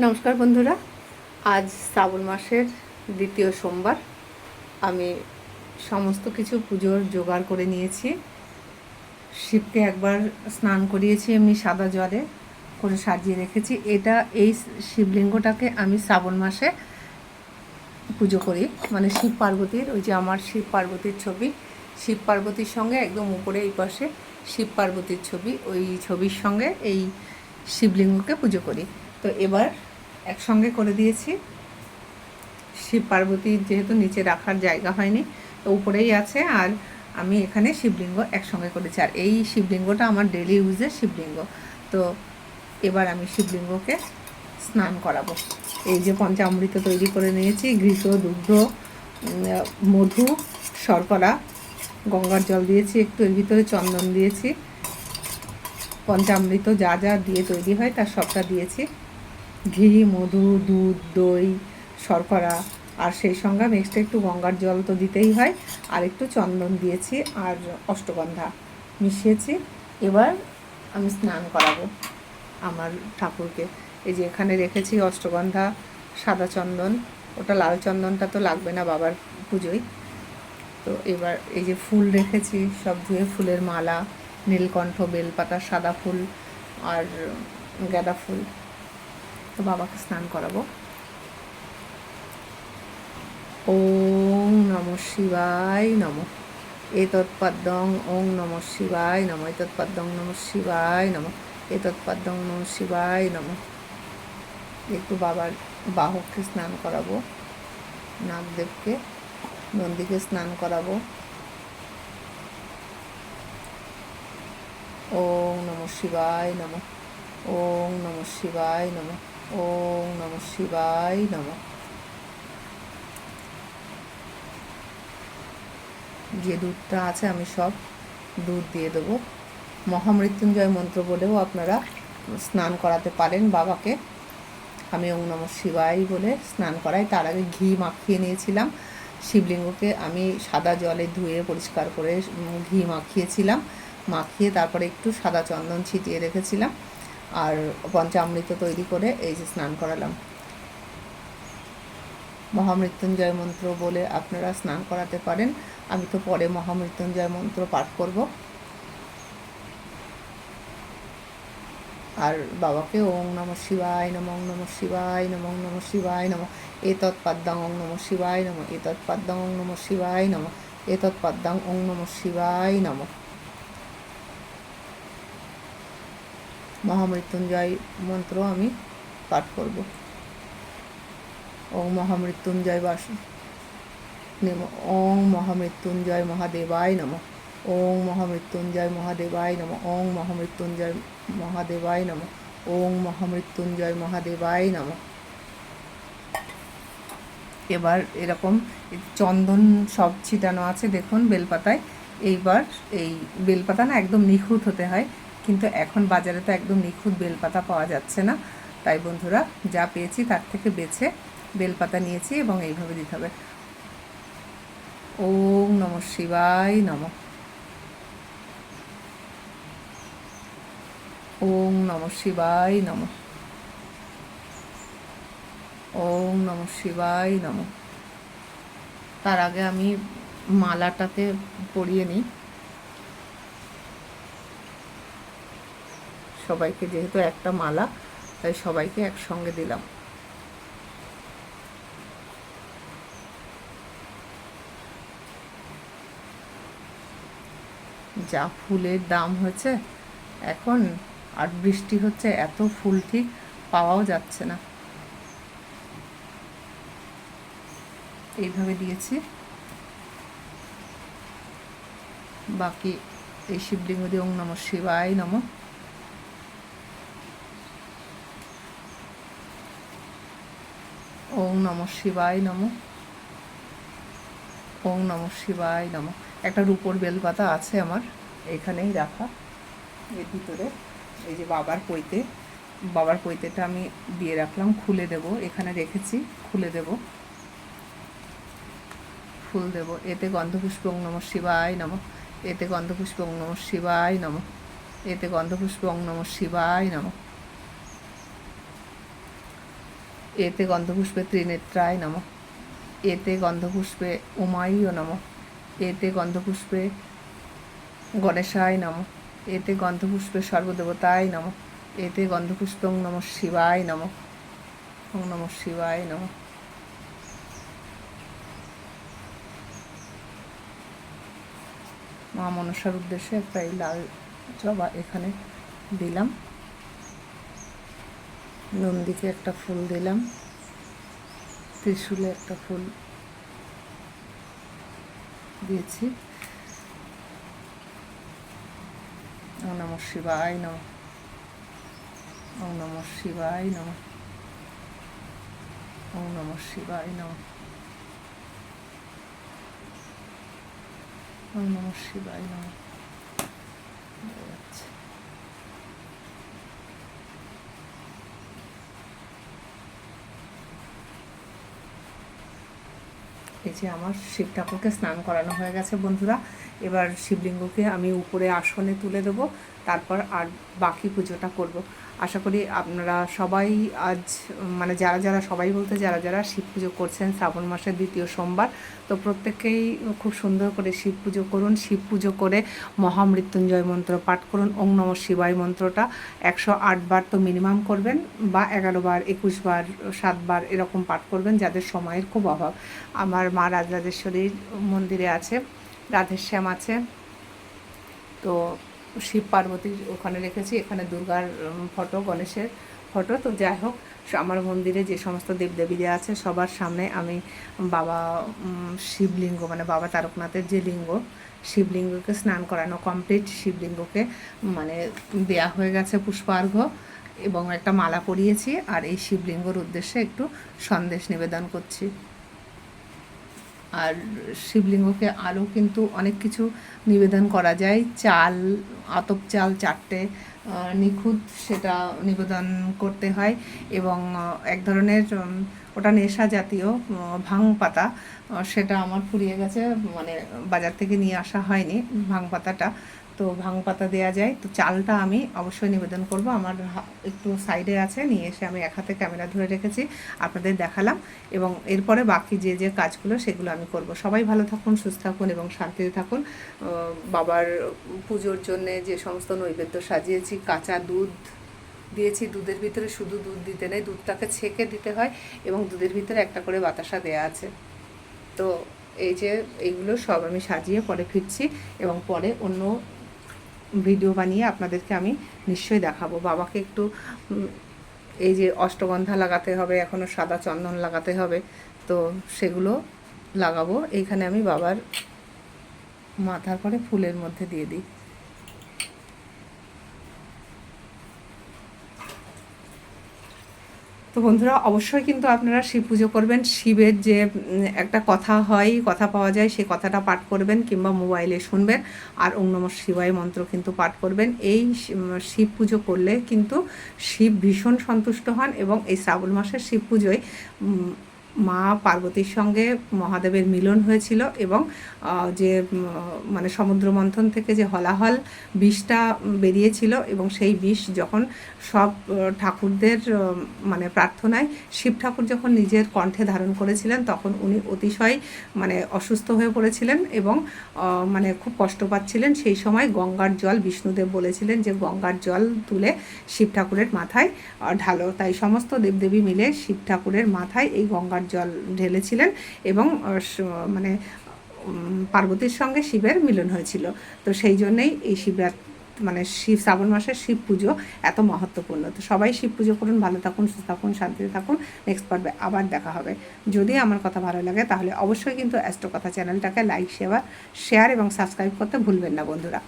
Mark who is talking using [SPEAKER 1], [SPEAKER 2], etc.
[SPEAKER 1] নমস্কার বন্ধুরা, আজ শ্রাবণ মাসের দ্বিতীয় সোমবার। আমি সমস্ত কিছু পুজোর জোগাড় করে নিয়েছি। শিবকে একবার স্নান করিয়েছি এমনি সাদা জলে করে সাজিয়ে রেখেছি। এটা এই শিবলিঙ্গটাকে আমি শ্রাবণ মাসে পুজো করি। মানে শিব পার্বতীর, ওই যে আমার শিব পার্বতীর ছবি। শিব পার্বতীর সঙ্গে একদম উপরে এই পাশে শিব পার্বতীর ছবি, ওই ছবির সঙ্গে এই শিবলিঙ্গকে পুজো করি। তো এবার একসঙ্গে করে দিয়েছি। শিব পার্বতীর যেহেতু নিচে রাখার জায়গা হয়নি, তো উপরেই আছে আর আমি এখানে শিবলিঙ্গ একসঙ্গে করেছি। আর এই শিবলিঙ্গটা আমার ডেলি ইউজের শিবলিঙ্গ। তো এবার আমি শিবলিঙ্গকে স্নান করাবো। এই যে পঞ্চামৃত তৈরি করে নিয়েছি, ঘৃত, দুগ্ধ মধু, শর্করা, গঙ্গার জল দিয়েছি, একটু এর ভিতরে চন্দন দিয়েছি। পঞ্চামৃত যা যা দিয়ে তৈরি হয় তার সবটা দিয়েছি। ঘি, মধু, দুধ, দই, শর্করা, আর সেই সঙ্গে নেক্সট একটু গঙ্গার জল তো দিতেই হয়, আর একটু চন্দন দিয়েছি আর অষ্টগন্ধা মিশিয়েছি। এবার আমি স্নান করাবো আমার ঠাকুরকে। এই যে এখানে রেখেছি অষ্টগন্ধা, সাদা চন্দন, ওটা লাল চন্দনটা তো লাগবে না বাবার পুজোয়। তো এবার এই যে ফুল রেখেছি, সব ধুয়ে ফুলের মালা, নীলকণ্ঠ, বেলপাতা, সাদা ফুল আর গাঁদা ফুল। তো বাবাকে স্নান করাবো। ওম নম শিবায় নম। এতৎপদ্মং ওং নম শিবায় নম। এতৎপদ্মং নম শিবায় নম। এতৎপদ্মং নম শিবায় নম। একটু বাবার বাহককে স্নান করাবো। নাগদেবকে, নন্দীকে স্নান করাবো। ওং নম শিবায় নম। ওং নম শিবায় নম। ওং নম শিবায় নম। যে দুধটা আছে আমি সব দুধ দিয়ে দেবো। মহামৃত্যুঞ্জয় মন্ত্র বলেও আপনারা স্নান করাতে পারেন বাবাকে। আমি ওং নম শিবাই বলে স্নান করাই। তার আগে ঘি মাখিয়ে নিয়েছিলাম। শিবলিঙ্গকে আমি সাদা জলে ধুয়ে পরিষ্কার করে ঘি মাখিয়েছিলাম। মাখিয়ে তারপরে একটু সাদা চন্দন ছিটিয়ে রেখেছিলাম। আর পঞ্চামৃত তৈরি করে এই যে স্নান করালাম। মহামৃত্যুঞ্জয় মন্ত্র বলে আপনারা স্নান করাতে পারেন। আমি তো পরে মহামৃত্যুঞ্জয় মন্ত্র পাঠ করব। আর বাবাকে ওং নম শিবায় নম ওং নম শিবায় নম ওং নম শিবায় নম এ তৎপাদ্যাং ওং নম শিবায় নম এ তৎপাদ্যাং ওং নম শিবায় নম এ তৎপাদ্যাং ওং নম শিবায় নম। মহামৃত্যুঞ্জয় মন্ত্র আমি পাঠ করব। ওং মহামৃত্যুঞ্জয় বাস নেম ওং মহামৃত্যুঞ্জয় মহাদেবায় নম। ওং মহামৃত্যুঞ্জয় মহাদেবায় নম। ওং মহামৃত্যুঞ্জয় মহাদেবায় নম। ওং মহামৃত্যুঞ্জয় মহাদেবায় নম। এবার এরকম চন্দন সব ছিটানো আছে, দেখুন, বেলপাতায়। এইবার এই বেলপাতা না একদম নিখুঁত হতে হয়। কিন্তু এখন বাজারে তো একদম নিখুঁত বেলপাতা পাওয়া যাচ্ছে না। তাই বন্ধুরা, যা পেয়েছি তার থেকে বেছে বেলপাতা নিয়েছি এবং এইভাবে দিতে হবে। ওম নম শিবায় নম। ওম নম শিবায় নম। ওম নম শিবায় নম। তার আগে আমি মালাটাতে পরিয়ে নিই। সবাইকে যেহেতু একটা মালা, তাই সবাইকে একসঙ্গে দিলাম। যা ফুলের দাম হয়েছে, এখন আর বৃষ্টি হচ্ছে, এত ফুল ঠিক পাওয়াও যাচ্ছে না। এইভাবে দিয়েছি। বাকি এই শিবলিঙ্গ দিয়ে ওং নম শিবায় নম। ওং নম শিবায় নম। ওং নম শিবায় নম। একটা রূপোর বেলপাতা আছে আমার, এখানেই রাখা। এর ভিতরে এই যে বাবার পইতে বাবার পৈতেটা আমি দিয়ে রাখলাম, খুলে দেব, এখানে রেখেছি, খুলে দেব। ফুল দেব, এতে গন্ধপুষ্প ওং নম শিবায় নম। এতে গন্ধপুষ্প ওং নম শিবায় নম। এতে গন্ধপুষ্প ওং নম শিবায় নম। এতে গন্ধপুষ্পে ত্রিনেত্রায় নম। এতে গন্ধপুষ্পে উমাইয় নম। এতে গন্ধপুষ্পে গণেশায় নম। এতে গন্ধপুষ্পে সর্বদেবতায় নম। এতে গন্ধপুষ্পে নম শিবায় নম। ওং নম শিবায় নম। মা মনসার উদ্দেশ্যে একটা এই লাল জবা এখানে দিলাম। নন্দীকে একটা ফুল দিলাম। ত্রিশুলে একটা ফুল দিয়েছি। নম শিবায় নম। নম শিবায় নম। নম শিবায় নম। নম শিবায় নম। এই যে আমার শিব ঠাকুরকে স্নান করানো হয়ে গেছে বন্ধুরা, এবার শিবলিঙ্গকে আমি উপরে আসনে তুলে দেবো। তারপর আর বাকি পুজোটা করব। আশা করি আপনারা সবাই আজ মানে যারা যারা সবাই বলতে যারা যারা শিব পুজো করছেন, শ্রাবণ মাসের দ্বিতীয় সোমবার, তো প্রত্যেকেই খুব সুন্দর করে শিব পুজো করুন, শিব পুজো করে মহামৃত্যুঞ্জয় মন্ত্র পাঠ করুন, ওং নম শিবায় মন্ত্রটা একশো বার তো মিনিমাম করবেন বা এগারো বার, একুশ বার সাতবার এরকম পাঠ করবেন যাদের সময়ের খুব অভাব। আমার মা রাজরাজেশ্বরীর মন্দিরে আছে, রাধেশ্যাম আছে, তো শিব পার্বতীর ওখানে রেখেছি, এখানে দুর্গার ফটো, গণেশের ফটো। তো যাই হোক আমার মন্দিরে যে সমস্ত দেবদেবীরা আছে, সবার সামনে আমি বাবা শিবলিঙ্গ মানে বাবা তারকনাথের যে লিঙ্গ, শিবলিঙ্গকে স্নান করানো কমপ্লিট শিবলিঙ্গকে মানে দেয়া হয়ে গেছে পুষ্পার্ঘ এবং একটা মালা পরিয়েছি। আর এই শিবলিঙ্গর উদ্দেশ্যে একটু সন্দেশ নিবেদন করছি। আর শিবলিঙ্গকে আরও কিন্তু অনেক কিছু নিবেদন করা যায়। চাল, আতপ চাল চারটে নিখুঁত সেটা নিবেদন করতে হয় এবং এক ধরনের ওটা নেশা জাতীয় ভাং পাতা সেটা আমার ফুরিয়ে গেছে মানে বাজার থেকে নিয়ে আসা হয়নি ভাং পাতাটা। তো ভাং পাতা দেওয়া যায়। তো চালটা আমি অবশ্যই নিবেদন করব। আমার একটু সাইডে আছে, নিয়ে এসে আমি এক হাতে ক্যামেরা ধরে রেখেছি, আপনাদের দেখালাম এবং এরপরে বাকি যে যে কাজগুলো সেগুলো আমি করব। সবাই ভালো থাকুন, সুস্থ থাকুন এবং শান্তিতে থাকুন। বাবার পুজোর জন্যে যে সমস্ত নৈবেদ্য সাজিয়েছি, কাঁচা দুধ দিয়েছি, দুধের ভিতরে শুধু দুধ দিতে নেই, দুধটাকে ছেঁকে দিতে হয় এবং দুধের ভিতরে একটা করে বাতাসা দেয়া আছে। তো এই যে, এইগুলো সব আমি সাজিয়ে পরে ফিরছি এবং পরে অন্য ভিডিও বানিয়ে আপনাদেরকে আমি নিশ্চয়ই দেখাবো। বাবাকে একটু এই যে অষ্টগন্ধা লাগাতে হবে এখনও সাদা চন্দন লাগাতে হবে, তো সেগুলো লাগাবো। এইখানে আমি বাবার মাথার পরে ফুলের মধ্যে দিয়ে দিই। তো বন্ধুরা, অবশ্যই কিন্তু আপনারা শিব পুজো করবেন। শিবের যে একটা কথা হয়, কথা পাওয়া যায়, সেই কথাটা পাঠ করবেন কিংবা মোবাইলে শুনবেন। আর ওম নম শিবায় মন্ত্র কিন্তু পাঠ করবেন। এই শিব পুজো করলে কিন্তু শিব ভীষণ সন্তুষ্ট হন এবং এই শ্রাবণ মাসের শিব পুজোয় মা পার্বতীর সঙ্গে মহাদেবের মিলন হয়েছিল এবং যে মানে সমুদ্র মন্থন থেকে যে হলাহল বিষটা বেরিয়েছিল এবং সেই বিষ যখন সব ঠাকুরদের মানে প্রার্থনায় শিব ঠাকুর যখন নিজের কণ্ঠে ধারণ করেছিলেন তখন উনি অতিশয় মানে অসুস্থ হয়ে পড়েছিলেন এবং মানে খুব কষ্ট পাচ্ছিলেন। সেই সময় গঙ্গার জল বিষ্ণুদেব বলেছিলেন যে গঙ্গার জল তুলে শিব ঠাকুরের মাথায় ঢালো। তাই সমস্ত দেবদেবী মিলে শিব ঠাকুরের মাথায় এই গঙ্গার জল ঢেলেছিলেন এবং মানে পার্বতীর সঙ্গে শিবের মিলন হয়েছিল। তো সেই জন্যেই এই শিবরাত্রি মানে শিব, শ্রাবণ মাসের শিব পুজো এত মহত্বপূর্ণ। তো সবাই শিব পুজো করুন, ভালো থাকুন, সুস্থ থাকুন, শান্তিতে থাকুন। নেক্সট পর্বে আবার দেখা হবে। যদি আমার কথা ভালো লাগে, তাহলে অবশ্যই কিন্তু অ্যাস্ট্রো কথা চ্যানেলটাকে লাইক শেয়ার শেয়ার এবং সাবস্ক্রাইব করতে ভুলবেন না বন্ধুরা।